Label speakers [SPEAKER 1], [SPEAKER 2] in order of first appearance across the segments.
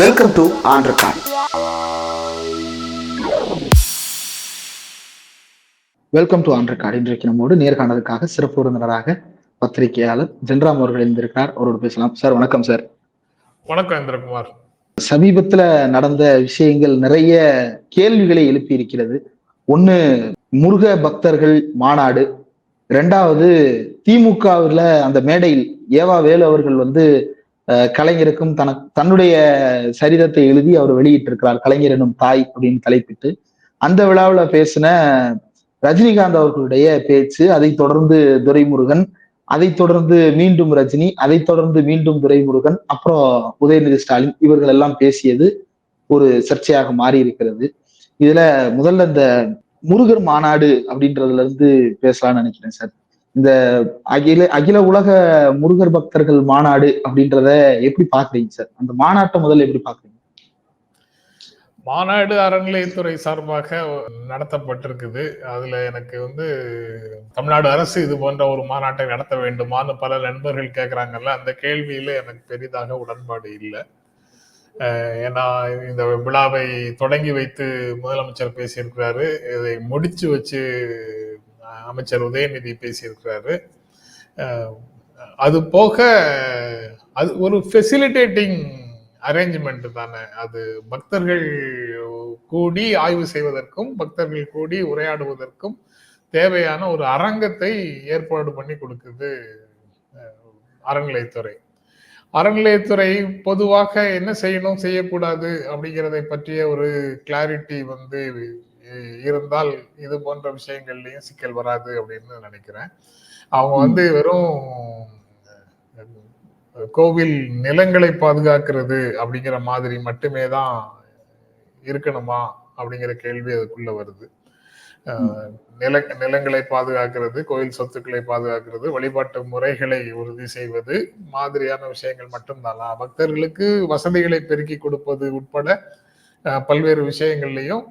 [SPEAKER 1] Welcome to ஆண்ட்ரகான் welcome to ஆண்ட்ரகாட் இன்றைக்கு நம்மோடு நேர்காணலுக்காக சிறப்பு விருந்தினராக பத்திரிகையாளர் ஜென்ராம் அவர்கள் இருந்திருக்கிறார். அவரோடு பேசலாம். சார் வணக்கம் சார்.
[SPEAKER 2] வணக்கம் இந்திரகுமார்.
[SPEAKER 1] சமீபத்துல நடந்த விஷயங்கள் நிறைய கேள்விகளை எழுப்பி இருக்கிறது ஒண்ணு முருக பக்தர்கள் மாநாடு. ரெண்டாவது திமுகவில் அந்த மேடையில் ஏவா வேலு அவர்கள் வந்து கலைஞருக்கும் தன தன்னுடைய சரிதத்தை எழுதி அவர் வெளியிட்டிருக்கிறார் கலைஞர் எனும் தாய் அப்படின்னு தலைப்பிட்டு. அந்த விழாவில் பேசின ரஜினிகாந்த் அவர்களுடைய பேச்சு அதைத் தொடர்ந்து துரைமுருகன் அதைத் தொடர்ந்து மீண்டும் ரஜினி அதைத் தொடர்ந்து மீண்டும் துரைமுருகன் அப்புறம் உதயநிதி ஸ்டாலின் இவர்கள் எல்லாம் பேசியது ஒரு சர்ச்சையாக மாறி இருக்கிறது இதுல முதல்ல இந்த முருகர் மாநாடு அப்படின்றதுல இருந்து பேசலாம்னு நினைக்கிறேன் சார். இந்த அகில அகில உலக முருகர் பக்தர்கள் மாநாடு அப்படின்றத எப்படி பாக்குறீங்க சார்? அந்த மாநாட்டை முதல்ல எப்படி பாக்குறீங்க?
[SPEAKER 2] மாநாடு அறநிலையத்துறை சார்பாக நடத்தப்பட்டிருக்குது. அதுல எனக்கு வந்து தமிழ்நாடு அரசு இது போன்ற ஒரு மாநாட்டை நடத்த வேண்டுமான்னு பல நண்பர்கள் கேட்குறாங்கல்ல அந்த கேள்வியில எனக்கு பெரிதாக உடன்பாடு இல்லை. ஏன்னா இந்த விழாவை தொடங்கி வைத்து முதலமைச்சர் பேசியிருக்கிறாரு. இதை முடிச்சு வச்சு அமைச்சர் உதயநிதி பேசியிருக்கிறாரு. அது போக அது ஒரு ஃபெசிலிட்டேட்டிங் அரேஞ்ச்மெண்ட் தானே. அது பக்தர்கள் கூடி ஆய்வு செய்வதற்கும் பக்தர்கள் கூடி உரையாடுவதற்கும் தேவையான ஒரு அரங்கத்தை ஏற்பாடு பண்ணி கொடுக்குது அறநிலையத்துறை. அறநிலையத்துறை பொதுவாக என்ன செய்யணும் செய்யக்கூடாது அப்படிங்கிறதை பற்றிய ஒரு கிளாரிட்டி வந்து இருந்தால் இது போன்ற விஷயங்கள்லயும் சிக்கல் வராது அப்படின்னு நினைக்கிறேன். அவங்க வந்து வெறும் கோவில் நிலங்களை பாதுகாக்கிறது அப்படிங்கிற மாதிரி மட்டுமே தான் இருக்கணுமா அப்படிங்கிற கேள்வி அதுக்குள்ள வருது. நில நிலங்களை பாதுகாக்கிறது கோயில் சொத்துக்களை பாதுகாக்கிறது வழிபாட்டு முறைகளை உறுதி செய்வது மாதிரியான விஷயங்கள் மட்டும்தானா? பக்தர்களுக்கு வசதிகளை பெருக்கி கொடுப்பது உட்பட பல்வேறு விஷயங்கள்லையும்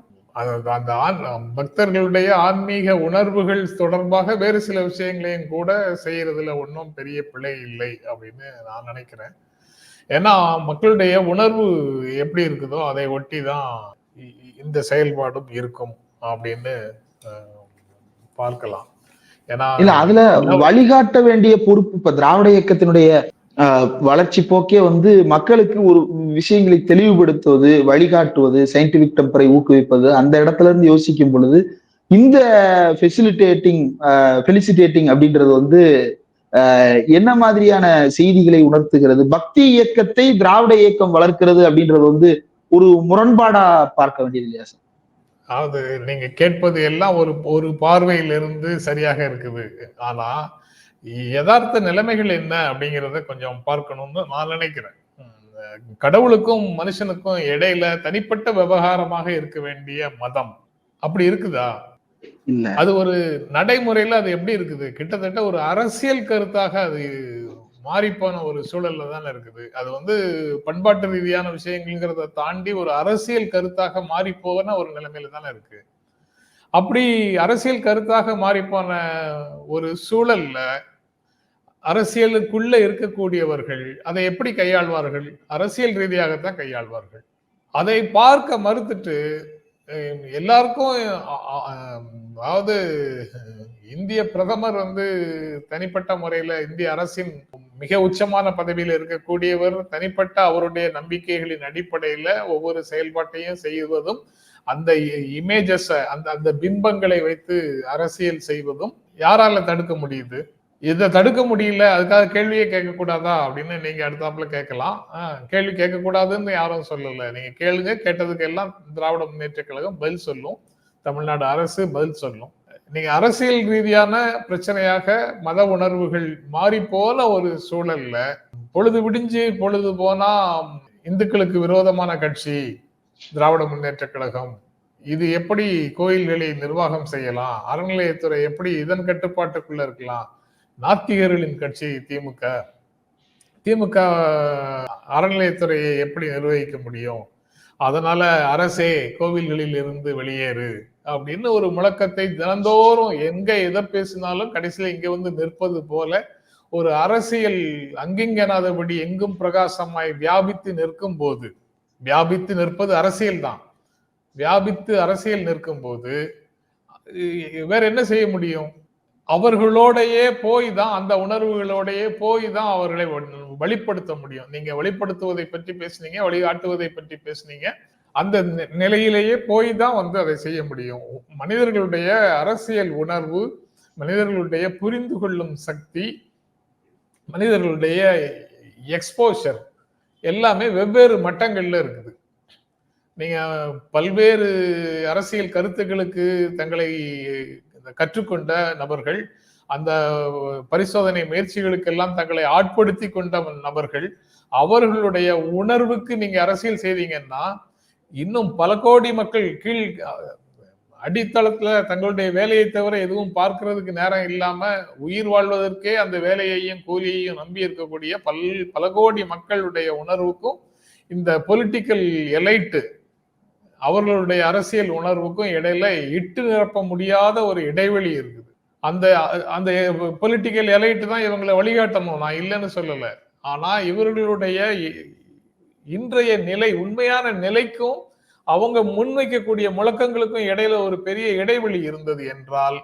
[SPEAKER 2] அந்த ஆண் பக்தர்களுடைய ஆன்மீக உணர்வுகள் தொடர்பாக வேறு சில விஷயங்களையும் கூட செய்யறதுல ஒன்றும் பெரிய பிழை இல்லை அப்படின்னு நான் நினைக்கிறேன். ஏன்னா மக்களுடைய உணர்வு எப்படி இருக்குதோ அதை ஒட்டி தான் இந்த செயல்பாடும் இருக்கும் அப்படின்னு பார்க்கலாம். ஏன்னா
[SPEAKER 1] இல்ல அதுல வழிகாட்ட வேண்டிய பொறுப்பு இப்ப திராவிட இயக்கத்தினுடைய வளர்ச்சி போக்கே வந்து மக்களுக்கு ஒரு விஷயங்களை தெளிவுபடுத்துவது வழிகாட்டுவது சயின்டிபிக் டெம்பரை ஊக்குவிப்பது அந்த இடத்துல இருந்து யோசிக்கும் பொழுது இந்த ஃபெசிலிட்டேட்டிங் ஃபெலிசிட்டேட்டிங் அப்படின்றது வந்து என்ன மாதிரியான செய்திகளை உணர்த்துகிறது பக்தி இயக்கத்தை திராவிட இயக்கம் வளர்க்கிறது அப்படின்றது வந்து ஒரு முரண்பாடா பார்க்க வேண்டியது இல்லையா சார்?
[SPEAKER 2] அதாவது நீங்க கேட்பது எல்லாம் ஒரு ஒரு பார்வையிலிருந்து சரியாக இருக்குது. ஆனா யதார்த்த நிலைமைகள் என்ன அப்படிங்கிறத கொஞ்சம் பார்க்கணும்னு நான் நினைக்கிறேன். கடவுளுக்கும் மனுஷனுக்கும் இடையில தனிப்பட்ட விவகாரமாக இருக்க வேண்டிய மதம். அப்படி இருக்குதா? அது ஒரு நடைமுறையில அது எப்படி இருக்குது? கிட்டத்தட்ட ஒரு அரசியல் கருத்தாக அது மாறிப்போன ஒரு சூழல்ல தானே இருக்குது. அது வந்து பண்பாட்டு ரீதியான விஷயங்கள்ங்கிறத தாண்டி ஒரு அரசியல் கருத்தாக மாறிப்போன ஒரு நிலைமையில தானே இருக்கு. அப்படி அரசியல் கருத்தாக மாறிப்போன ஒரு சூழல்ல அரசியலுக்குள்ள இருக்கக்கூடியவர்கள் அதை எப்படி கையாள்வார்கள்? அரசியல் ரீதியாகத்தான் கையாள்வார்கள். அதை பார்க்க மறுத்துட்டு எல்லாருக்கும் அதாவது இந்திய பிரதமர் வந்து தனிப்பட்ட முறையில இந்திய அரசின் மிக உச்சமான பதவியில் இருக்கக்கூடியவர் தனிப்பட்ட அவருடைய நம்பிக்கைகளின் அடிப்படையில ஒவ்வொரு செயல்பாட்டையும் செய்வதும் அந்த இமேஜஸ் அந்த அந்த பிம்பங்களை வைத்து அரசியல் செய்வதும் யாரால தடுக்க முடியுது? இதை தடுக்க முடியல அதுக்காக கேள்வியே கேட்க கூடாதா அப்படின்னு நீங்க அடுத்தாப்புல கேட்கலாம். கேள்வி கேட்க கூடாதுன்னு யாரும் சொல்லல. நீங்க கேளுங்க கேட்டதுக்கு எல்லாம் திராவிட முன்னேற்ற கழகம் பதில் சொல்லும். தமிழ்நாடு அரசு பதில் சொல்லும். நீங்க அரசியல் ரீதியான பிரச்சனையாக மத உணர்வுகள் மாறி போன ஒரு சூழல்ல பொழுது விடிஞ்சு பொழுது போனா இந்துக்களுக்கு விரோதமான கட்சி திராவிட முன்னேற்ற கழகம். இது எப்படி கோயில்களை நிர்வாகம் செய்யலாம்? அறநிலையத்துறை எப்படி இதன் கட்டுப்பாட்டுக்குள்ள இருக்கலாம்? நாத்திகர்களின் கட்சி திமுக. திமுக அறநிலையத்துறையை எப்படி நிர்வகிக்க முடியும்? அதனால அரசே கோவில்களில் இருந்து வெளியேறு அப்படின்னு ஒரு முழக்கத்தை தினந்தோறும் எங்க எதை பேசினாலும் கடைசியில இங்க வந்து நிற்பது போல ஒரு அரசியல் அங்கிங்கனாதபடி எங்கும் பிரகாசமாய் வியாபித்து நிற்கும் போது வியாபித்து நிற்பது அரசியல் தான் வியாபித்து அரசியல் நிற்கும் போது வேற என்ன செய்ய முடியும்? அவர்களோடையே போய் தான் அந்த உணர்வுகளோடையே போய் தான் அவர்களை வழிப்படுத்த முடியும். நீங்க வெளிப்படுத்துவதை பற்றி பேசுனீங்க வழிகாட்டுவதை பற்றி பேசுனீங்க அந்த நிலையிலேயே போய் தான் வந்து அதை செய்ய முடியும். மனிதர்களுடைய அரசியல் உணர்வு மனிதர்களுடைய புரிந்து கொள்ளும் சக்தி மனிதர்களுடைய எக்ஸ்போஷர் எல்லாமே வெவ்வேறு மட்டங்கள்ல இருக்குது. நீங்க பல்வேறு அரசியல் கருத்துக்களுக்கு தங்களை கற்றுக்கொண்ட நபர்கள் அந்த பரிசோதனை முயற்சிகளுக்கெல்லாம் தங்களை ஆட்படுத்தி கொண்ட நபர்கள் அவர்களுடைய உணர்வுக்கு நீங்க அரசியல் செய்தீங்கன்னா இன்னும் பல கோடி மக்கள் கீழ் அடித்தளத்துல தங்களுடைய வேலையை தவிர எதுவும் பார்க்கறதுக்கு நேரம் இல்லாம உயிர் வாழ்வதற்கே அந்த வேலையையும் கூலியையும் நம்பி இருக்கக்கூடிய பல் பல கோடி மக்களுடைய உணர்வுக்கும் இந்த பொலிட்டிக்கல் எலைட்டு அவர்களுடைய அரசியல் உணர்வுக்கும் இடையில இட்டு நிரப்ப முடியாத ஒரு இடைவெளி இருக்குது. அந்த அந்த பொலிட்டிக்கல் எலைட்டு தான் இவங்களை வழிகாட்டணும் நான் இல்லைன்னு சொல்லலை. ஆனா இவர்களுடைய இ- இன்றைய நிலை உண்மையான நிலைக்கும் அவங்க முன்வைக்கக்கூடிய முழக்கங்களுக்கும் இடையில ஒரு பெரிய இடைவெளி இருந்தது என்றால்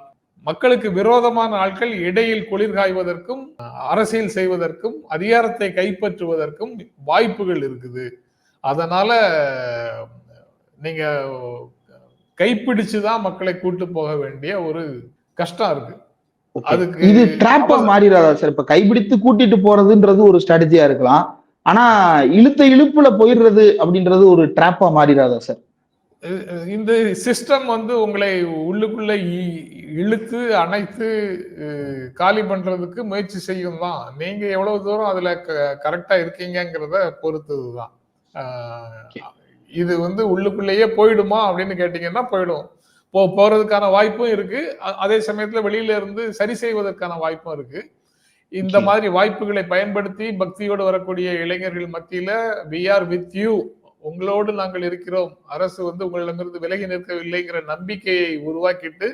[SPEAKER 2] மக்களுக்கு விரோதமான ஆட்கள் இடையில் குளிர் காய்வதற்கும் அரசியல் செய்வதற்கும் அதிகாரத்தை கைப்பற்றுவதற்கும் வாய்ப்புகள் இருக்குது. அதனால நீங்க கைப்பிடிச்சுதான் மக்களை கூட்டு போக வேண்டிய ஒரு கஷ்டம் இருக்கு. அதுக்கு
[SPEAKER 1] இது டிராப்பா மாறிடாதா சார் இப்ப கைபிடித்து கூட்டிட்டு போறதுன்றது ஒரு ஸ்ட்ராட்டஜியா இருக்கலாம். ஆனா இழுத்த இழுப்புல போயிடுறது அப்படின்றது ஒரு டிராப்பா மாறிடாதா சார்
[SPEAKER 2] இந்த சிஸ்டம் வந்து உங்களை உள்ளுக்குள்ள இழுத்து அணைத்து காலி பண்றதுக்கு முயற்சி செய்யும் தான் நீங்க எவ்வளவு தூரம் அதுல கரெக்டா இருக்கீங்கங்கிறத பொறுத்ததுதான். அஹ், இது வந்து உள்ளுக்குள்ளேயே போயிடுமா அப்படின்னு கேட்டீங்கன்னா போயிடும். போ போறதுக்கான வாய்ப்பும் இருக்கு. அதே சமயத்துல வெளியில இருந்து சரி செய்வதற்கான வாய்ப்பும் இருக்கு. இந்த. மாதிரி வாய்ப்புகளை பயன்படுத்தி பக்தியோடு வரக்கூடிய இளைஞர்கள் மத்தியில வி ஆர் வித் யூ உங்களோடு நாங்கள் இருக்கிறோம். அரசு வந்து உங்களிடமிருந்து விலகி நிற்கவில்லைங்கிற நம்பிக்கையை உருவாக்கிட்டு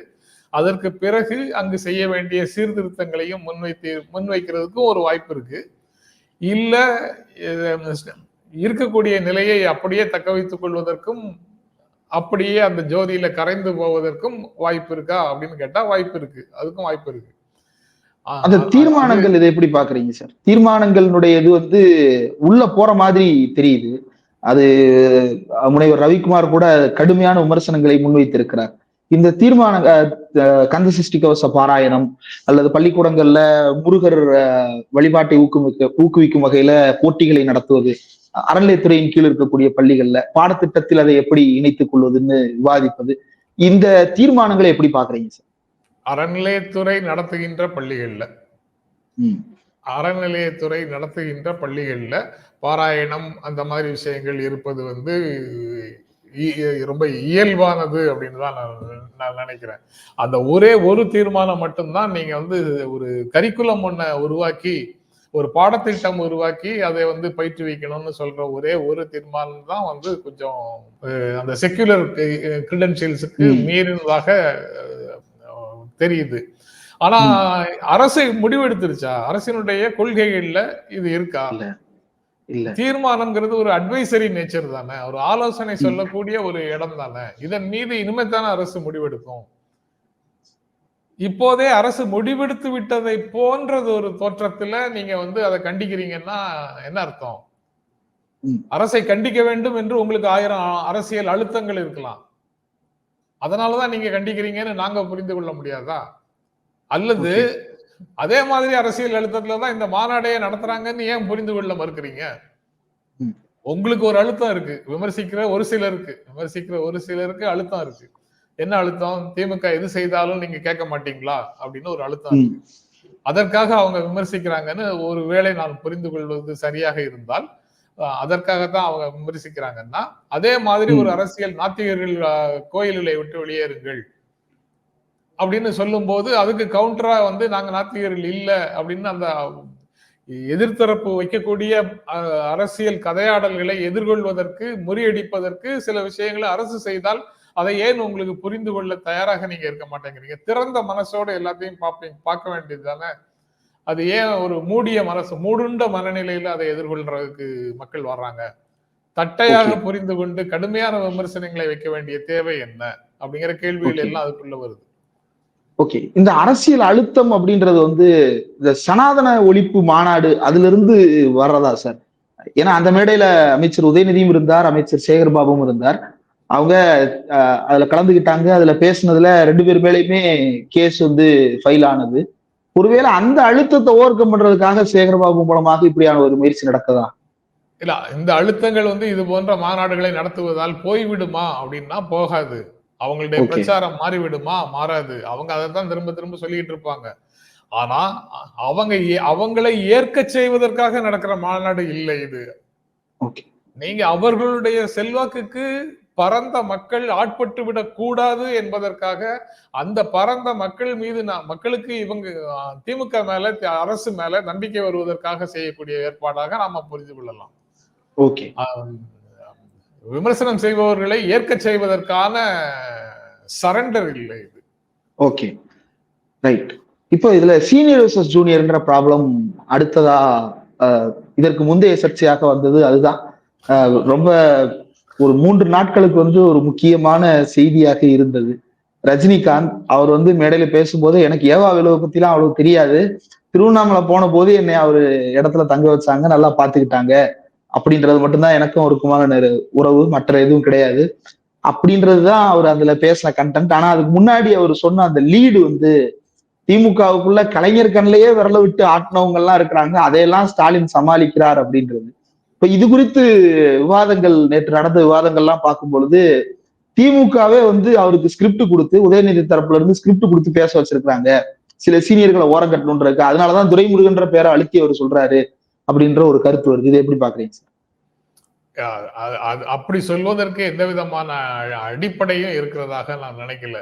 [SPEAKER 2] அதற்கு பிறகு அங்கு செய்ய வேண்டிய சீர்திருத்தங்களையும் முன்வைத்து முன்வைக்கிறதுக்கும் ஒரு வாய்ப்பு இருக்கு. இல்ல இருக்கக்கூடிய நிலையை அப்படியே தக்க வைத்துக் கொள்வதற்கும் அப்படியே அந்த ஜோதியில கரைந்து போவதற்கும் வாய்ப்பு இருக்கா அப்படின்னு கேட்டா வாய்ப்பு இருக்கு. அதுக்கும் வாய்ப்பு இருக்கு.
[SPEAKER 1] அந்த தீர்மானங்கள் இதை எப்படி பாக்குறீங்க சார்? தீர்மானங்களுடைய இது வந்து உள்ள போற மாதிரி தெரியுது. அது முனைவர் ரவிக்குமார் கூட கடுமையான விமர்சனங்களை முன்வைத்திருக்கிறார். இந்த தீர்மான கந்த சஷ்டி கவச பாராயணம் அல்லது பள்ளிக்கூடங்கள்ல முருகர் வழிபாட்டை ஊக்குவிக்க ஊக்குவிக்கும் வகையில போட்டிகளை நடத்துவது அறநிலையத்துறையின் கீழ் இருக்கக்கூடிய பள்ளிகள்ல பாடத்திட்டத்தில் அதை எப்படி இணைத்துக் கொள்வதுன்னு விவாதிப்பது இந்த தீர்மானங்களை எப்படி பாக்குறீங்க சார்?
[SPEAKER 2] அறநிலையத்துறை நடத்துகின்ற பள்ளிகள்ல. அறநிலையத்துறை நடத்துகின்ற பள்ளிகள்ல பாராயணம் அந்த மாதிரி விஷயங்கள் இருப்பது வந்து இ- ரொம்ப இயல்பானது அப்படின்னு தான் நான் நான் நினைக்கிறேன். அந்த ஒரே ஒரு தீர்மானம் மட்டும்தான் நீங்க வந்து ஒரு கரிக்குலம் ஒன்ன உருவாக்கி ஒரு பாடத்திட்டம் உருவாக்கி அதை வந்து பயிற்றுவிக்கணும்னு சொல்ற ஒரே ஒரு தீர்மானம் தான் வந்து கொஞ்சம் அந்த செக்யுலர் கிரெடென்சியல்ஸுக்கு
[SPEAKER 1] ம்.
[SPEAKER 2] மீறினதாக தெரியுது. ஆனா அரசு முடிவெடுத்துருச்சா? அரசினுடைய கொள்கைகள்ல இது இருக்கா? தீர்மானம்ங்கிறது ஒரு அட்வைசரி நேச்சர் தானே. ஒரு ஆலோசனை. சொல்லக்கூடிய ஒரு இடம் தானே. இதன் மீது இனிமே தானே அரசு முடிவெடுக்கும். இப்போதே அரசு முடிவெடுத்து விட்டதை போன்றது ஒரு தோற்றத்துல நீங்க வந்து அதை கண்டிக்கிறீங்கன்னா என்ன அர்த்தம். அரசை கண்டிக்க வேண்டும் என்று உங்களுக்கு ஆயிரம் அரசியல் அழுத்தங்கள் இருக்கலாம். அதனாலதான் நீங்க கண்டிக்கிறீங்கன்னு நாங்க புரிந்து கொள்ள முடியாதா? அல்லது அதே மாதிரி அரசியல் அழுத்தத்துல தான் இந்த மாநாடையே நடத்துறாங்கன்னு ஏன் புரிந்து கொள்ள மறுக்கிறீங்க. உங்களுக்கு ஒரு அழுத்தம் இருக்கு. விமர்சிக்கிற ஒரு சிலருக்கு. விமர்சிக்கிற ஒரு சிலருக்கு அழுத்தம் இருக்கு. என்ன அழுத்தம்? திமுக எது செய்தாலும் நீங்க கேட்க மாட்டீங்களா? அப்படின்னு ஒரு அழுத்தம். இருக்கு. அதற்காக அவங்க விமர்சிக்கிறாங்கன்னு ஒரு வேளை நான் புரிந்து கொள்வது சரியாக இருந்தால் அதற்காகத்தான் அவங்க விமர்சிக்கிறாங்கன்னா அதே மாதிரி ஒரு. அரசியல் நாத்திகர்கள் கோயில்களை விட்டு வெளியேறுங்கள். அப்படின்னு சொல்லும்போது அதுக்கு கவுண்டரா வந்து நாங்க நாத்திகர்கள் இல்ல அப்படின்னு அந்த எதிர்த்தரப்பு வைக்கக்கூடிய அஹ், அரசியல் கதையாடல்களை எதிர்கொள்வதற்கு முறியடிப்பதற்கு சில விஷயங்களை அரசு செய்தால் அதை ஏன் உங்களுக்கு புரிந்து கொள்ள தயாராக நீங்க இருக்க மாட்டேங்கிறீங்க? திறந்த மனசோட எல்லாத்தையும் பார்ப்பீங்க பார்க்க வேண்டியது தானே அது ஏன் ஒரு மூடிய மனசு மூடுண்ட மனநிலையில அதை எதிர்கொள்றதுக்கு மக்கள் வர்றாங்க? தட்டையாக புரிந்து கொண்டு கடுமையான விமர்சனங்களை வைக்க வேண்டிய தேவை என்ன? அப்படிங்கிற கேள்விகள். எல்லாம் அதுக்குள்ள வருது.
[SPEAKER 1] ஓகே. இந்த அரசியல் அழுத்தம் அப்படின்றது வந்து இந்த சனாதன ஒழிப்பு மாநாடு அதுல இருந்து வர்றதா சார்? ஏன்னா அந்த மேடையில அமைச்சர் உதயநிதியும் இருந்தார் அமைச்சர் சேகர் பாபுவும் இருந்தார். அவங்க அதுல கலந்துக்கிட்டாங்க அதுல பேசுனதுல ரெண்டு பேர் மேலயுமே கேஸ் வந்து ஃபைல் ஆனது. ஒருவேளை அந்த அழுத்தத்தை ஓவர் கம் பண்றதுக்காக சேகர் பாபு மூலமாக இப்படியான ஒரு முயற்சி நடக்குதா?
[SPEAKER 2] இல்ல இந்த அழுத்தங்கள் வந்து இது போன்ற மாநாடுகளை நடத்துவதால் போய்விடுமா அப்படின்னா போகாது. அவங்களுடைய. பிரச்சாரம் மாறிவிடுமா? மாறாது. அவங்க அதை தான் திரும்ப திரும்ப சொல்லிட்டு இருப்பாங்க. ஆனா அவங்க அவங்களை ஏற்க செய்வதற்காக நடக்கிற மாநாடு இல்லை இது. நீங்க அவர்களுடைய செல்வாக்குக்கு பரந்த மக்கள் ஆட்பட்டு விடக் கூடாது என்பதற்காக அந்த பரந்த மக்கள் மீது நான் மக்களுக்கு இவங்க திமுக மேல அரசு மேல நம்பிக்கை வருவதற்காக செய்யக்கூடிய ஏற்பாடாக நாம புரிந்து கொள்ளலாம்.
[SPEAKER 1] ஓகே.
[SPEAKER 2] விமர்சனம் செய்பவர்களை ஏற்க செய்வதற்கான சரண்டர் இல்லை இது.
[SPEAKER 1] ஓகே. ரைட். இப்போ இதுல சீனியர் vs ஜூனியர்ன்ற ப்ராப்ளம் அடுத்ததா இதற்கு முந்தைய சர்ச்சையாக வந்தது அதுதான். ரொம்ப ஒரு மூன்று நாட்களுக்கு வந்து ஒரு முக்கியமான செய்தியாக இருந்தது. ரஜினிகாந்த் அவர் வந்து மேடையில பேசும்போது எனக்கு ஏவா விலுவை பத்திலாம் அவ்வளவு தெரியாது. திருவண்ணாமலை போன போது என்னை அவர் இடத்துல தங்க வச்சாங்க நல்லா பாத்துக்கிட்டாங்க. அப்படின்றது மட்டும்தான் எனக்கும் அவருக்குமான உறவு. மற்ற எதுவும் கிடையாது. அப்படின்றதுதான் அவர் அதுல பேசின கண்டென்ட் ஆனா அதுக்கு முன்னாடி அவர் சொன்ன அந்த லீடு வந்து திமுகவுக்குள்ள கலைஞர் கண்ணிலேயே விரல விட்டு ஆட்டினவங்க எல்லாம் இருக்கிறாங்க. அதையெல்லாம் ஸ்டாலின் சமாளிக்கிறார் அப்படின்றது. இப்ப இது குறித்து விவாதங்கள் நேற்று நடந்த விவாதங்கள்லாம் பார்க்கும் பொழுது திமுகவே வந்து அவருக்கு ஸ்கிரிப்ட் கொடுத்து உதயநிதி தரப்புல இருந்து ஸ்கிரிப்ட் கொடுத்து பேச வச்சிருக்காங்க சில சீனியர்களை ஓரம் இருக்கு அதனாலதான் துரைமுருகன்ற பேரை அழுத்தி அவர் சொல்றாரு அப்படின்ற ஒரு கருத்து வருது. இதை எப்படி பாக்குறீங்க சார்?
[SPEAKER 2] அது அப்படி சொல்வதற்கு எந்த விதமான அடிப்படையும் இருக்கிறதாக நான் நினைக்கல.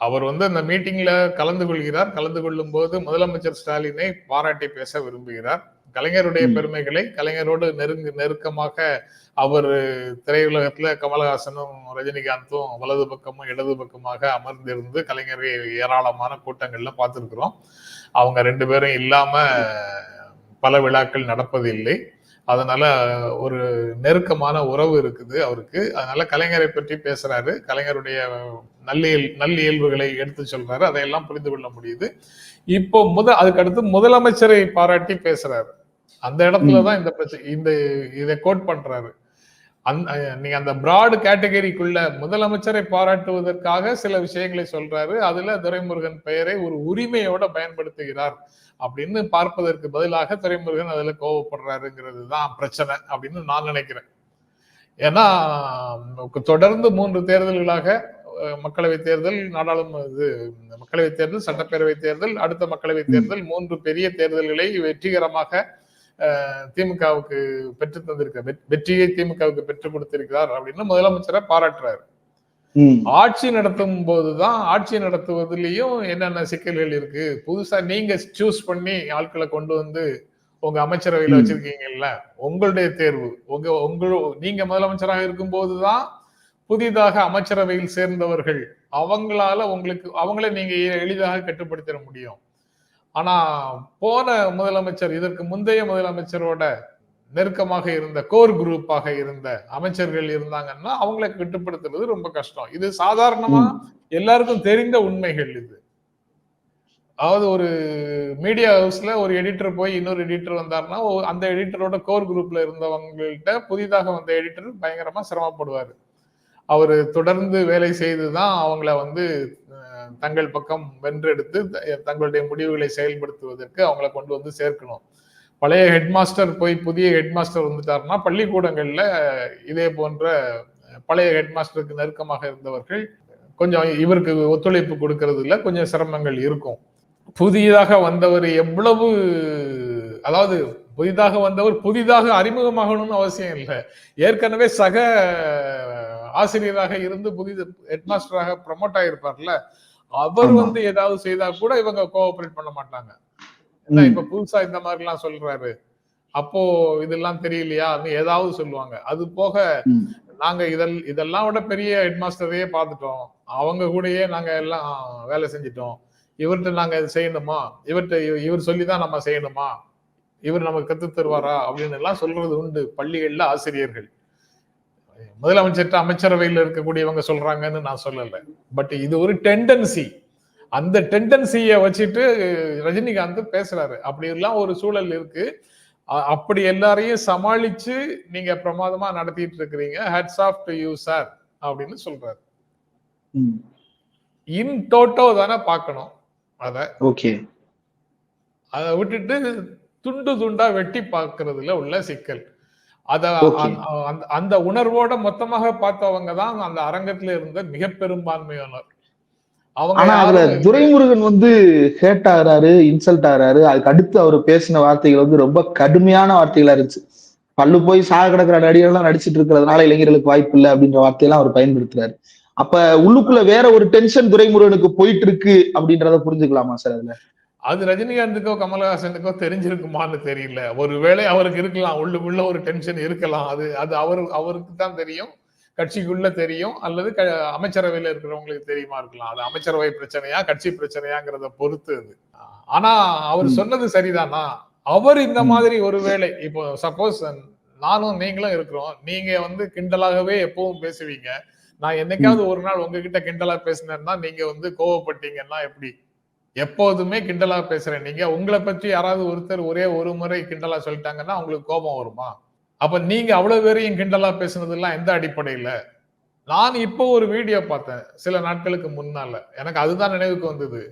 [SPEAKER 2] அவர் வந்து அந்த மீட்டிங்ல கலந்து கொள்கிறார். கலந்து கொள்ளும் போது முதலமைச்சர் ஸ்டாலினை பாராட்டி பேச விரும்புகிறார். கலைஞருடைய. பெருமைகளை கலைஞரோடு நெருங்கு நெருக்கமாக அவர் திரையுலகத்துல கமலஹாசனும் ரஜினிகாந்தும் வலது பக்கமும் இடது பக்கமாக அமர்ந்திருந்து கலைஞரை ஏராளமான கூட்டங்கள்ல பார்த்திருக்கிறோம். அவங்க ரெண்டு பேரும் இல்லாம பல விழாக்கள் நடப்பதில்லை. அதனால ஒரு நெருக்கமான உறவு இருக்குது அவருக்கு. அதனால கலைஞரை பற்றி பேசுறாரு. கலைஞருடைய நல்லியல் நல்லியல்புகளை எடுத்து சொல்றாரு. அதையெல்லாம் புரிந்து கொள்ள முடியுது. இப்போ முத அதுக்கு அடுத்து முதலமைச்சரை பாராட்டி பேசுறாரு. அந்த இடத்துலதான் இந்த பிரச்சனை இந்த இதை கோட் பண்றாரு. அந்த நீங்க அந்த பிராட் கேட்டகரிக்குள்ள முதலமைச்சரை பாராட்டுவதற்காக சில விஷயங்களை சொல்றாரு. அதுல துரைமுருகன் பெயரை ஒரு உரிமையோட பயன்படுத்துகிறார் அப்படின்னு பார்ப்பதற்கு பதிலாக துரைமுருகன் அதுல கோவப்படுறாருங்கிறது தான் பிரச்சனை அப்படின்னு நான் நினைக்கிறேன். ஏன்னா தொடர்ந்து மூன்று தேர்தல்களாக மக்களவை தேர்தல் நாடாளுமன்ற இது மக்களவை தேர்தல் சட்டப்பேரவை தேர்தல் அடுத்த மக்களவை தேர்தல் மூன்று பெரிய தேர்தல்களை வெற்றிகரமாக திமுகவுக்கு பெற்று தந்திருக்க வெற்றியை திமுகவுக்கு பெற்றுக் கொடுத்திருக்கிறார் அப்படின்னு முதலமைச்சரை பாராட்டுறாரு. ஆட்சி நடத்தும் போதுதான் ஆட்சி நடத்துவதிலையும் என்னென்ன சிக்கல்கள் இருக்கு? புதுசா நீங்க சூஸ் பண்ணி ஆட்களை கொண்டு வந்து உங்க அமைச்சரவையில. வச்சிருக்கீங்கல்ல உங்களுடைய தேர்வு. உங்க உங்க நீங்க முதலமைச்சராக இருக்கும் போதுதான் புதிதாக அமைச்சரவையில் சேர்ந்தவர்கள் அவங்களால உங்களுக்கு அவங்கள நீங்க எளிதாக கட்டுப்படுத்திட முடியும். ஆனா போன முதலமைச்சர் இதற்கு முந்தைய முதலமைச்சரோட நெருக்கமாக இருந்த கோர் குரூப்பாக இருந்த அமைச்சர்கள் இருந்தாங்கன்னா அவங்களை கட்டுப்படுத்துறது ரொம்ப கஷ்டம். இது சாதாரணமா எல்லாருக்கும் தெரிந்த உண்மைகள் இது. அதாவது ஒரு மீடியா ஹவுஸ்ல ஒரு எடிட்டர் போய் இன்னொரு எடிட்டர் வந்தாருன்னா அந்த எடிட்டரோட கோர் குரூப்ல இருந்தவங்கள்ட்ட புதிதாக வந்த எடிட்டர் பயங்கரமா சிரமப்படுவாரு. அவர் தொடர்ந்து வேலை செய்துதான் அவங்கள வந்து தங்கள் பக்கம் வென்றெடுத்து த- தங்களுடைய முடிவுகளை செயல்படுத்துவதற்கு அவங்கள கொண்டு வந்து சேர்க்கணும். பழைய ஹெட்மாஸ்டர் போய் புதிய ஹெட்மாஸ்டர் வந்துட்டாருன்னா பள்ளிக்கூடங்கள்ல இதே போன்ற பழைய ஹெட்மாஸ்டருக்கு நெருக்கமாக இருந்தவர்கள் கொஞ்சம் இவருக்கு ஒத்துழைப்பு கொடுக்கறதுல கொஞ்சம் சிரமங்கள் இருக்கும். புதியதாக வந்தவர் எவ்வளவு அதாவது புதிதாக வந்தவர் புதிதாக அறிமுகமாகணும்னு அவசியம் இல்லை. ஏற்கனவே சக ஆசிரியராக இருந்து புதிது ஹெட்மாஸ்டராக ப்ரமோட் ஆகிருப்பார்ல அவர். வந்து ஏதாவது செய்தா கூட இவங்க கோஆபரேட் பண்ண மாட்டாங்க. என்ன. இப்ப புதுசா இந்த மாதிரி எல்லாம் சொல்றாரு. அப்போ இதெல்லாம் தெரியலையான்னு ஏதாவது சொல்லுவாங்க. அது போக. நாங்க இதெல் இதெல்லாம் விட பெரிய ஹெட்மாஸ்டரையே பார்த்துட்டோம். அவங்க கூடயே நாங்க எல்லாம் வேலை செஞ்சிட்டோம். இவர்கிட்ட நாங்க இது செய்யணுமா? இவர்கிட்ட இவ- இவர் சொல்லிதான் நம்ம செய்யணுமா? இவர் நமக்கு கத்து தருவாரா அப்படின்னு எல்லாம் சொல்றது உண்டு பள்ளிகள்ல ஆசிரியர்கள். முதலமைச்சர்கிட்ட அமைச்சரவையில் இருக்கக்கூடியவங்க சொல்றாங்கன்னு நான் சொல்லல. பட் இது ஒரு டெண்டன்சி அந்த டெண்டன்சியை வச்சுட்டு ரஜினிகாந்த் பேசுறாரு. அப்படி எல்லாம் ஒரு சூழல் இருக்கு. அப்படி எல்லாரையும் சமாளிச்சு நீங்க பிரமாதமா நடத்திட்டு இருக்கிறீங்க. Hats off to you sir அப்படின்னு சொல்றாரு. இன் டோட்டோ தானே பார்க்கணும் அத.
[SPEAKER 1] ஓகே.
[SPEAKER 2] அதை விட்டுட்டு துண்டு துண்டா வெட்டி பார்க்கறதுல உள்ள சிக்கல். அத. அந்த- உணர்வோட மொத்தமாக பார்த்தவங்க தான் அந்த அரங்கத்துல இருந்த மிக பெரும்பான்மையானவர்
[SPEAKER 1] ஆனா அதுல துரைமுருகன் வந்து ஹேட் ஆகுறாரு இன்சல்ட் ஆகுறாரு. அதுக்கு அடுத்து அவர் பேசின வார்த்தைகள் வந்து ரொம்ப கடுமையான வார்த்தைகளா இருந்துச்சு. பல்லு போய் சாக கிடக்கிற நடிகர்கள்லாம் நடிச்சிட்டு இருக்கிறதுனால இளைஞர்களுக்கு வாய்ப்பு இல்லை அப்படின்ற வார்த்தையெல்லாம் அவர் பயன்படுத்துறாரு. அப்ப உள்ளுக்குள்ள வேற ஒரு டென்ஷன் துரைமுருகனுக்கு போயிட்டு இருக்கு அப்படின்றத புரிஞ்சுக்கலாமா சார் அதுல?
[SPEAKER 2] அது ரஜினிகாந்துக்கோ கமலஹாசனுக்கோ தெரிஞ்சிருக்குமான்னு தெரியல. ஒருவேளை அவருக்கு இருக்கலாம். உள்ளுக்குள்ள ஒரு டென்ஷன் இருக்கலாம். அது அது அவரு அவருக்கு தான் தெரியும். கட்சிக்குள்ள தெரியும். அல்லது க- அமைச்சரவையில இருக்கிறவங்களுக்கு தெரியுமா இருக்கலாம். அது அமைச்சரவை பிரச்சனையா கட்சி பிரச்சனையாங்கிறத பொறுத்து அது. ஆனா அவர். சொன்னது சரிதானா? அவர் இந்த. மாதிரி ஒருவேளை இப்போ சப்போஸ் நானும் நீங்களும் இருக்கிறோம். நீங்க வந்து கிண்டலாகவே எப்பவும் பேசுவீங்க. நான் என்னைக்காவது ஒரு நாள் உங்ககிட்ட கிண்டலா பேசினேன்னா நீங்க வந்து கோவப்பட்டீங்கன்னா எப்படி? எப்போதுமே கிண்டலா பேசுறேன். நீங்க உங்களை பற்றி யாராவது ஒருத்தர் ஒரே ஒரு முறை கிண்டலா சொல்லிட்டாங்கன்னா உங்களுக்கு கோபம் வருமா? அப்ப நீங்க அவ்வளவு பேரையும் கிண்டலா பேசுனதெல்லாம் எந்த அடிப்படையில? நான் இப்போ ஒரு வீடியோ பார்த்தேன் சில நாட்களுக்கு முன்னால. எனக்கு அதுதான் நினைவுக்கு வந்தது.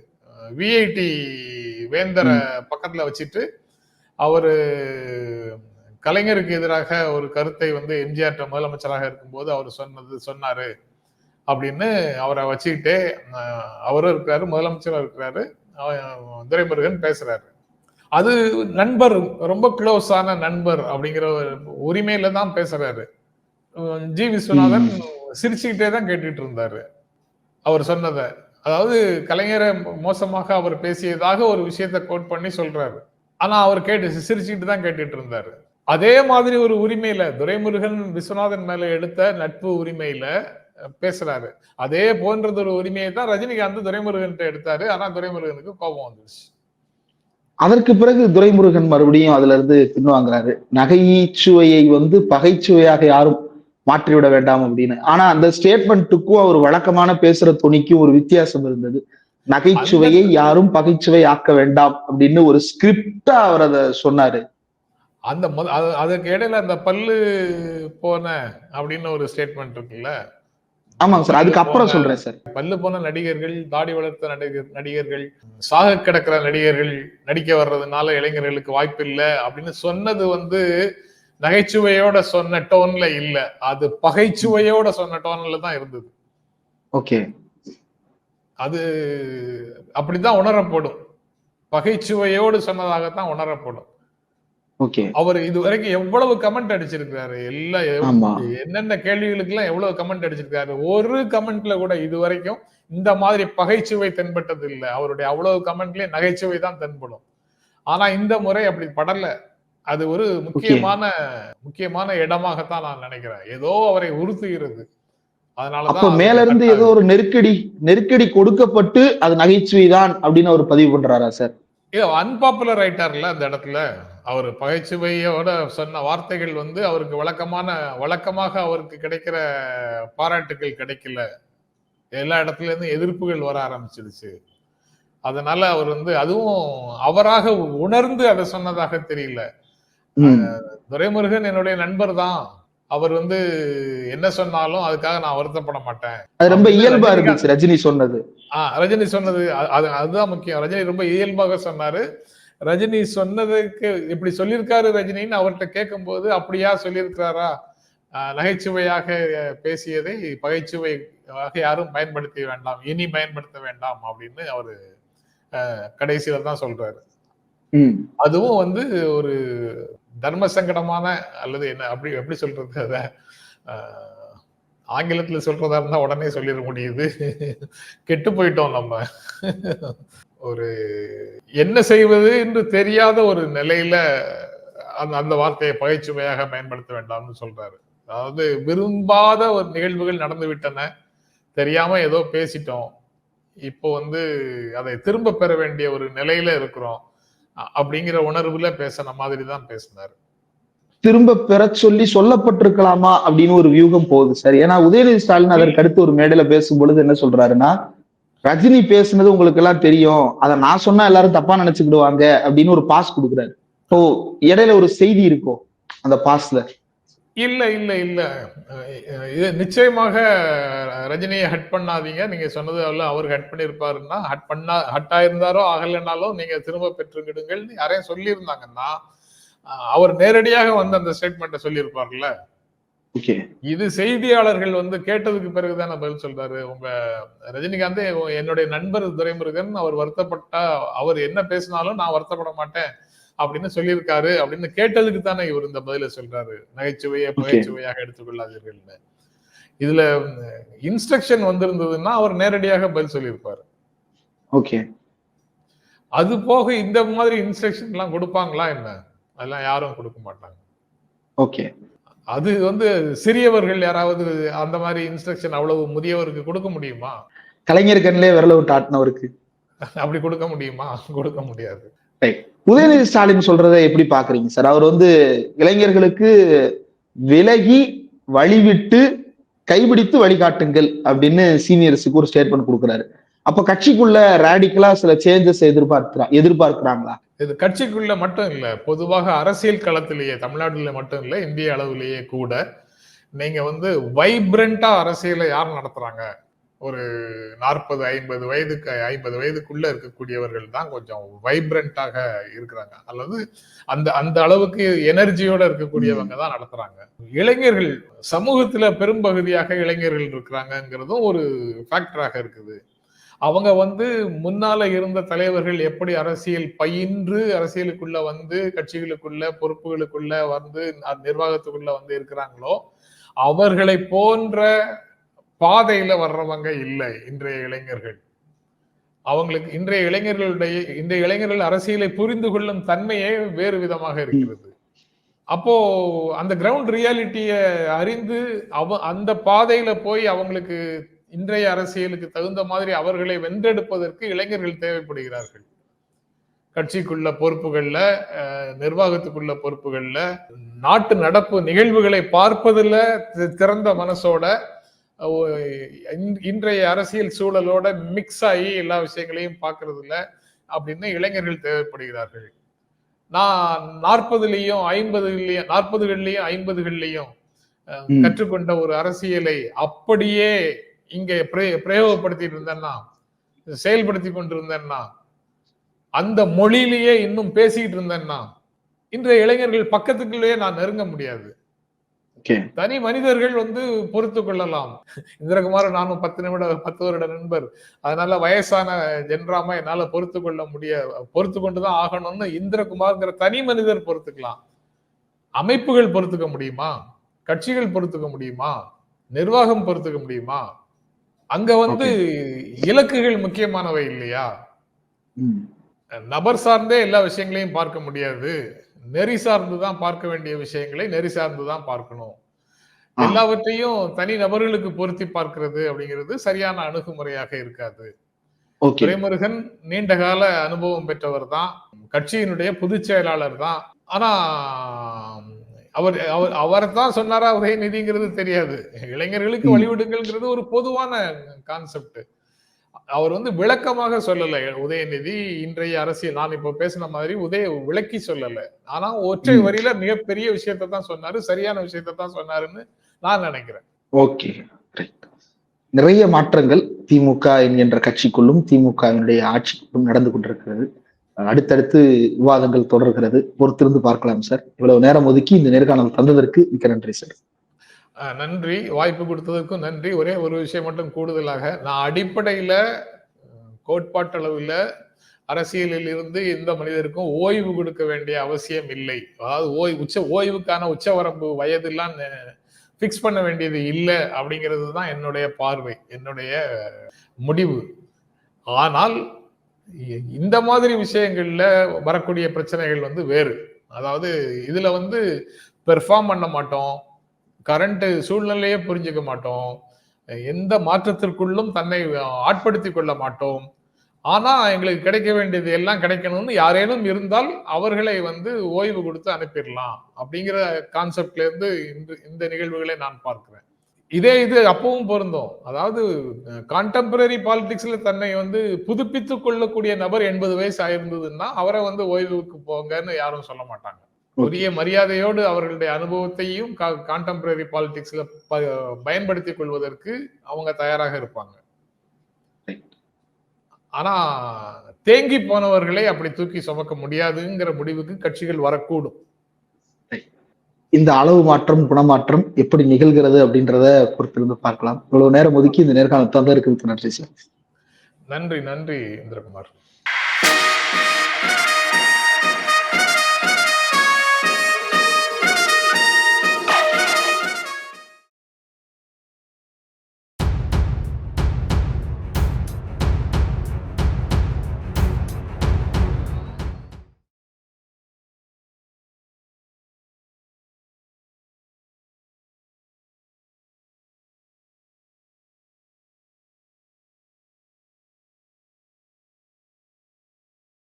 [SPEAKER 2] விஐடி வேந்தரை பக்கத்துல வச்சுட்டு அவரு கலைஞருக்கு எதிராக ஒரு கருத்தை வந்து எம்ஜிஆர் முதலமைச்சராக இருக்கும்போது அவர் சொன்னது சொன்னாரு. அப்படின்னு அவரை வச்சுக்கிட்டே அவரும் இருக்கிறாரு முதலமைச்சரும் இருக்கிறாரு துரைமுருகன் பேசுறாரு. அது நண்பர் ரொம்ப க்ளோஸான நண்பர் அப்படிங்கிற உரிமையில தான் பேசுறாரு. ஜி விஸ்வநாதன் சிரிச்சுக்கிட்டே தான் கேட்டுட்டு இருந்தாரு. அவர் சொன்னதை. அதாவது கலைஞரை மோசமாக அவர் பேசியதாக ஒரு விஷயத்தை கோட் பண்ணி சொல்றாரு. ஆனா அவர் கேட்டு சிரிச்சுக்கிட்டு தான் கேட்டுட்டு இருந்தாரு. அதே மாதிரி ஒரு உரிமையில துரைமுருகன் விஸ்வநாதன் மேல எடுத்த நட்பு உரிமையில பேசுறாரு. அதே போன்றது ஒரு உரிமையை தான் ரஜினிகாந்த் துரைமுருகன் எடுத்தாரு. ஆனா துரைமுருகனுக்கு கோபம் வந்துருச்சு.
[SPEAKER 1] அதற்கு பிறகு துரைமுருகன் மறுபடியும் அதுல இருந்து பின்வாங்குறாரு. நகைச்சுவையை வந்து பகைச்சுவையாக யாரும் மாற்றிவிட வேண்டாம் அப்படின்னு. ஆனா அந்த ஸ்டேட்மெண்ட்டுக்கும் அவர் வழக்கமான பேசுற துணிக்கும் ஒரு வித்தியாசம் இருந்தது. நகைச்சுவையை யாரும் பகைச்சுவை ஆக்க வேண்டாம் அப்படின்னு ஒரு ஸ்கிரிப்டா அவர் அதை சொன்னாரு.
[SPEAKER 2] அந்த அதுக்கு இடையில அந்த பல்லு போன அப்படின்னு ஒரு ஸ்டேட்மெண்ட் இருக்குல்ல?
[SPEAKER 1] ஆமாங்க சார் அதுக்கு அப்புறம் சொல்றேன் சார்.
[SPEAKER 2] பல்லு போன நடிகர்கள் தாடி வளர்த்த நடிகர் நடிகர்கள் சாக கிடக்கிற நடிகர்கள் நடிக்க வர்றதுனால இளைஞர்களுக்கு வாய்ப்பு இல்லை அப்படின்னு சொன்னது வந்து நகைச்சுவையோட சொன்ன டோன்ல இல்ல. அது பகைச்சுவையோட சொன்ன டோன்ல தான் இருந்தது.
[SPEAKER 1] ஓகே.
[SPEAKER 2] அது அப்படிதான் உணரப்படும். பகைச்சுவையோடு சொன்னதாகத்தான் உணரப்படும். அவர் இதுவரைக்கும் எவ்வளவு கமெண்ட் அடிச்சிருக்காரு எல்லா என்னென்ன கேள்விகளுக்கு எல்லாம் எவ்வளவு கமெண்ட் அடிச்சிருக்காரு ஒரு கமெண்ட்ல கூட இது வரைக்கும் இந்த மாதிரி பகைச்சுவை தென்பட்டது இல்லை அவருடைய அவ்வளவு கமெண்ட்லயே நகைச்சுவை தான் தென்படும். ஆனா இந்த முறை அப்படி படல. அது ஒரு முக்கியமான முக்கியமான இடமாகத்தான் நான் நினைக்கிறேன். ஏதோ அவரை உறுத்துகிறது. அதனாலதான்
[SPEAKER 1] மேல இருந்து ஏதோ ஒரு நெருக்கடி நெருக்கடி கொடுக்கப்பட்டு அது நகைச்சுவை தான் அப்படின்னு அவர் பதிவு பண்றாரா சார்?
[SPEAKER 2] அன்பாப்புலர் ஆயிட்டார்ல அந்த இடத்துல. அவர் பகைச்சுவையோட சொன்ன வார்த்தைகள் வந்து அவருக்கு வழக்கமான வழக்கமாக அவருக்கு கிடைக்கிற பாராட்டுகள் கிடைக்கல. எல்லா இடத்துல இருந்து எதிர்ப்புகள் வர ஆரம்பிச்சிடுச்சு அதனால அவர் வந்து அதுவும் அவராக உணர்ந்து அதை சொன்னதாக தெரியல. துரைமுருகன் என்னுடைய நண்பர் தான். அவர் வந்து என்ன சொன்னாலும் அதுக்காக நான் வருத்தப்பட மாட்டேன்.
[SPEAKER 1] அது ரொம்ப இயல்பா இருந்துச்சு ரஜினி சொன்னது.
[SPEAKER 2] ஆஹ் ரஜினி சொன்னது அது அதுதான் முக்கியம். ரஜினி ரொம்ப இயல்பாக சொன்னாரு. ரஜினி சொன்னதுக்கு இப்படி சொல்லியிருக்காரு ரஜினின்னு அவர்கிட்ட கேட்கும்போது அப்படியா சொல்லியிருக்கிறாரா? நகைச்சுவையாக பேசியதை பகைச்சுவையாக யாரும் பயன்படுத்த வேண்டாம் இனி பயன்படுத்த வேண்டாம் அப்படின்னு அவரு கடைசியில தான் சொல்றாரு. அதுவும் வந்து ஒரு தர்ம சங்கடமான அல்லது என்ன அப்படி எப்படி சொல்றது அத? ஆங்கிலத்துல சொல்றதா இருந்தா உடனே சொல்லிட முடியுது. கெட்டு போயிட்டோம் நம்ம. ஒரு என்ன செய்வது என்று தெரியாத ஒரு நிலையில அந்த அந்த வார்த்தையை பகைச்சுவையாக பயன்படுத்த வேண்டாம்னு சொல்றாரு. அதாவது விரும்பாத ஒரு நிகழ்வுகள் நடந்து விட்டன தெரியாம ஏதோ பேசிட்டோம். இப்போ வந்து அதை திரும்ப பெற வேண்டிய ஒரு நிலையில இருக்கிறோம். அப்படிங்கிற உணர்வுல பேசின மாதிரி தான் பேசினாரு.
[SPEAKER 1] திரும்ப பெற சொல்லி சொல்லப்பட்டிருக்கலாமா அப்படின்னு ஒரு வியூகம் போகுது சார். ஏன்னா உதயநிதி ஸ்டாலின் அதற்கு அடுத்து ஒரு மேடையில பேசும் பொழுது என்ன சொல்றாருன்னா ரஜினி பேசுனது உங்களுக்கு எல்லாம் தெரியும். அதை நான் சொன்னா எல்லாரும் தப்பா நினைச்சுக்கிடுவாங்க அப்படின்னு ஒரு பாஸ் கொடுக்குறாரு. ஸோ இடையில ஒரு செய்தி இருக்கும் அந்த பாஸ்ல
[SPEAKER 2] இல்ல இல்ல இல்ல. இது நிச்சயமாக ரஜினியை ஹட் பண்ணாதீங்க. நீங்க சொன்னது அல்ல அவர் ஹட் பண்ணியிருப்பாருன்னா ஹட் பண்ணா ஹட் ஆயிருந்தாரோ ஆகலைனாலும் நீங்க திரும்ப பெற்றுக்கிடுங்கள். யாரையும் சொல்லியிருந்தாங்கன்னா அவர் நேரடியாக வந்து அந்த ஸ்டேட்மெண்ட்டை சொல்லியிருப்பார்ல. இது செய்தியாளர்கள் வந்து கேட்டதுக்கு பிறகுதான் பதில் சொல்றாரு. உங்க ரஜினிகாந்த் என்னுடைய நண்பர் துரைமுருகன் அவர் வருத்தப்பட்டா அவர் என்ன பேசினாலும் நான் வருத்தப்பட மாட்டேன் அப்படின்னு சொல்லியிருக்காரு அப்படின்னு கேட்டதுக்கு தானே இவர் இந்த பதில சொல்றாரு. நகைச்சுவையை பகைச்சுவையாக எடுத்துக்கொள்ளாதீர்கள்னு இதுல இன்ஸ்ட்ரக்ஷன் வந்திருந்ததுன்னா அவர் நேரடியாக பதில் சொல்லியிருப்பாரு.
[SPEAKER 1] ஓகே.
[SPEAKER 2] அது போக இந்த மாதிரி இன்ஸ்ட்ரக்ஷன் எல்லாம் கொடுப்பாங்களா என்ன? அதெல்லாம் யாரும் கொடுக்க மாட்டாங்க.
[SPEAKER 1] ஓகே.
[SPEAKER 2] அது வந்து சிறியவர்கள் யாராவது அந்த மாதிரி இன்ஸ்ட்ரக்ஷன் அவ்வளவு முதியவருக்கு கொடுக்க முடியுமா?
[SPEAKER 1] கலைஞர் கண்ணிலே விரல விட்டு ஆட்டினவருக்கு.
[SPEAKER 2] அப்படி கொடுக்க முடியுமா? கொடுக்க முடியாது.
[SPEAKER 1] உதயநிதி ஸ்டாலின் சொல்றதை எப்படி பாக்குறீங்க சார் அவர் வந்து இளைஞர்களுக்கு விலகி வழிவிட்டு கைபிடித்து வழிகாட்டுங்கள் அப்படின்னு சீனியர்ஸுக்கு ஒரு ஸ்டேட்மெண்ட் கொடுக்குறாரு. அப்ப கட்சிக்குள்ள ரேடிக்கலா சில சேஞ்சஸ் எதிர்பார்க்கிறா எதிர்பார்க்கிறாங்களா?
[SPEAKER 2] இது கட்சிக்குள்ள மட்டும் இல்லை பொதுவாக அரசியல் களத்திலேயே தமிழ்நாட்டில் மட்டும் இல்லை இந்திய அளவிலேயே கூட நீங்க வந்து வைப்ரண்டா அரசியலை யார் நடத்துறாங்க? ஒரு நாற்பது ஐம்பது வயதுக்கு ஐம்பது வயதுக்குள்ள இருக்கக்கூடியவர்கள் தான் கொஞ்சம் வைப்ரண்டாக இருக்கிறாங்க. அல்லது அந்த அந்த அளவுக்கு எனர்ஜியோட இருக்கக்கூடியவங்க தான் நடத்துறாங்க. இளைஞர்கள் சமூகத்துல பெரும்பகுதியாக இளைஞர்கள் இருக்கிறாங்கிறதும் ஒரு ஃபேக்டராக இருக்குது. அவங்க வந்து முன்னால இருந்த தலைவர்கள் எப்படி அரசியல் பயின்று அரசியலுக்குள்ள வந்து கட்சிகளுக்குள்ள பொறுப்புகளுக்குள்ள வந்து நிர்வாகத்துக்குள்ள வந்து இருக்கிறாங்களோ அவர்களை போன்ற பாதையில வர்றவங்க இல்லை இன்றைய இளைஞர்கள். அவங்களுக்கு இன்றைய இளைஞர்களுடைய இன்றைய இளைஞர்கள் அரசியலை புரிந்து கொள்ளும் தன்மையே வேறு விதமாக இருக்கிறது. அப்போ அந்த கிரவுண்ட் ரியாலிட்டியை அறிந்து அவ அந்த பாதையில போய் அவங்களுக்கு இன்றைய அரசியலுக்கு தகுந்த மாதிரி அவர்களை வென்றெடுப்பதற்கு இளைஞர்கள் தேவைப்படுகிறார்கள். கட்சிக்குள்ள பொறுப்புகள்ல நிர்வாகத்துக்குள்ள பொறுப்புகள்ல நாட்டு நடப்பு நிகழ்வுகளை பார்ப்பதில் திறந்த மனசோட இன்றைய அரசியல் சூழலோட மிக்ஸ் ஆகி எல்லா விஷயங்களையும் பார்க்கறதுல அப்படின்னு இளைஞர்கள் தேவைப்படுகிறார்கள். நான் நாற்பதுலயும் ஐம்பதுலயும் நாற்பதுகள்லயும் ஐம்பதுகள்லயும் கற்றுக்கொண்ட ஒரு அரசியலை அப்படியே இங்க பிரயோகப்படுத்திட்டு இருந்தேன்னா செயல்படுத்தி கொண்டிருந்தேன்னா அந்த மொழியிலேயே இன்னும் பேசிக்கிட்டு இருந்தேன்னா இன்றைய இளைஞர்கள் பக்கத்துக்குள்ளேயே நான் நெருங்க முடியாது. தனி மனிதர்கள் வந்து பொறுத்து கொள்ளலாம். இந்திரகுமார் நானும் பத்து நிமிட பத்து வருட நண்பர். அதனால வயசான ஜென்ராம என்னால பொறுத்து கொள்ள முடிய பொறுத்து கொண்டுதான் ஆகணும்னு இந்திரகுமார்ங்கிற தனி மனிதர் பொறுத்துக்கலாம். அமைப்புகள் பொறுத்துக்க முடியுமா? கட்சிகள் பொறுத்துக்க முடியுமா? நிர்வாகம் பொறுத்துக்க முடியுமா? அங்க வந்து இலக்குகள் முக்கியமானவை இல்லையா? நபர் சார்ந்தே எல்லா விஷயங்களையும் பார்க்க முடியாது. நெறி சார்ந்து தான் பார்க்க வேண்டிய விஷயங்களை நெறி சார்ந்து தான் பார்க்கணும். எல்லாவற்றையும் தனி நபர்களுக்கு பொருத்தி பார்க்கிறது அப்படிங்கிறது சரியான அணுகுமுறையாக இருக்காது. துரைமுருகன் நீண்ட கால அனுபவம் பெற்றவர் தான். கட்சியினுடைய பொதுச் செயலாளர் தான். ஆனா அவர் அவர் அவரை தான் சொன்னாரா உதயநிதிங்கிறது தெரியாது. இளைஞர்களுக்கு வழிவிடுங்கிறது ஒரு பொதுவான கான்செப்ட் அவர் வந்து விளக்கமாக சொல்லல. உதயநிதி இன்றைய அரசியல் நான் இப்ப பேசின மாதிரி உதய விளக்கி சொல்லல. ஆனா ஒற்றை வரியில மிகப்பெரிய விஷயத்த தான் சொன்னாரு. சரியான விஷயத்த தான் சொன்னாருன்னு நான் நினைக்கிறேன்.
[SPEAKER 1] ஓகே. நிறைய மாற்றங்கள் திமுக என்கின்ற கட்சிக்குள்ளும் திமுகவினுடைய ஆட்சிக்குள்ளும் நடந்து கொண்டிருக்கிறது. அடுத்தடுத்து விவாதங்கள் தொடர்கிறது. பொறுத்திருந்து பார்க்கலாம் சார். இவ்வளவு நேரம் ஒதுக்கி இந்த நேர்காணல் தந்ததற்கு மிக்க நன்றி சார்.
[SPEAKER 2] நன்றி. வாய்ப்பு கொடுத்ததற்கும் நன்றி. ஒரே ஒரு விஷயம் மட்டும் கூடுதலாக நான் அடிப்படையில கோட்பாட்டளவில் அரசியலில் இருந்து எந்த மனிதருக்கும் ஓய்வு கொடுக்க வேண்டிய அவசியம் இல்லை. அதாவது ஓய்வு உச்ச ஓய்வுக்கான உச்சவரம்பு வயதெல்லாம் ஃபிக்ஸ் பண்ண வேண்டியது இல்லை அப்படிங்கிறது தான் என்னுடைய பார்வை என்னுடைய முடிவு. ஆனால் இந்த மாதிரி விஷயங்கள்ல வரக்கூடிய பிரச்சனைகள் வந்து வேறு. அதாவது இதுல வந்து பெர்ஃபார்ம் பண்ண மாட்டோம். கரண்ட் சூழ்நிலையே புரிஞ்சுக்க மாட்டோம். எந்த மாற்றத்திற்குள்ளும் தன்னை ஆட்படுத்திக் கொள்ள மாட்டோம். ஆனா எங்களுக்கு கிடைக்க வேண்டியது எல்லாம் கிடைக்கணும்னு யாரேனும் இருந்தால் அவர்களை வந்து ஓய்வு கொடுத்து அனுப்பிடலாம் அப்படிங்கிற கான்செப்ட்ல இருந்து இந்த இந்த நிகழ்வுகளை நான் பார்க்கிறேன். இதே இது அப்பவும் பொருந்தும். அதாவது கான்டெம்பரரி பாலிடிக்ஸ்ல தன்னை வந்து புதுப்பித்துக் கொள்ளக்கூடிய நபர் எண்பது வயசு ஆயிருந்ததுன்னா அவரை வந்து ஓய்வுக்கு போங்கன்னு யாரும் சொல்ல மாட்டாங்க. உரிய மரியாதையோடு அவர்களுடைய அனுபவத்தையும் கான்டெம்பரரி பாலிடிக்ஸ்ல பயன்படுத்திக் கொள்வதற்கு அவங்க தயாராக இருப்பாங்க. ஆனா தேங்கி போனவர்களை அப்படி தூக்கி சுமக்க முடியாதுங்கிற முடிவுக்கு கட்சிகள் வரக்கூடும்.
[SPEAKER 1] இந்த அளவு மாற்றம் குணமாற்றம் எப்படி நிகழ்கிறது அப்படின்றத பொறுத்திருந்து பார்க்கலாம். இவ்வளவு நேரம் ஒதுக்கி இந்த நேர்காணல் தந்திருக்கிறது நன்றி சார்.
[SPEAKER 2] நன்றி நன்றி இந்திரகுமார்.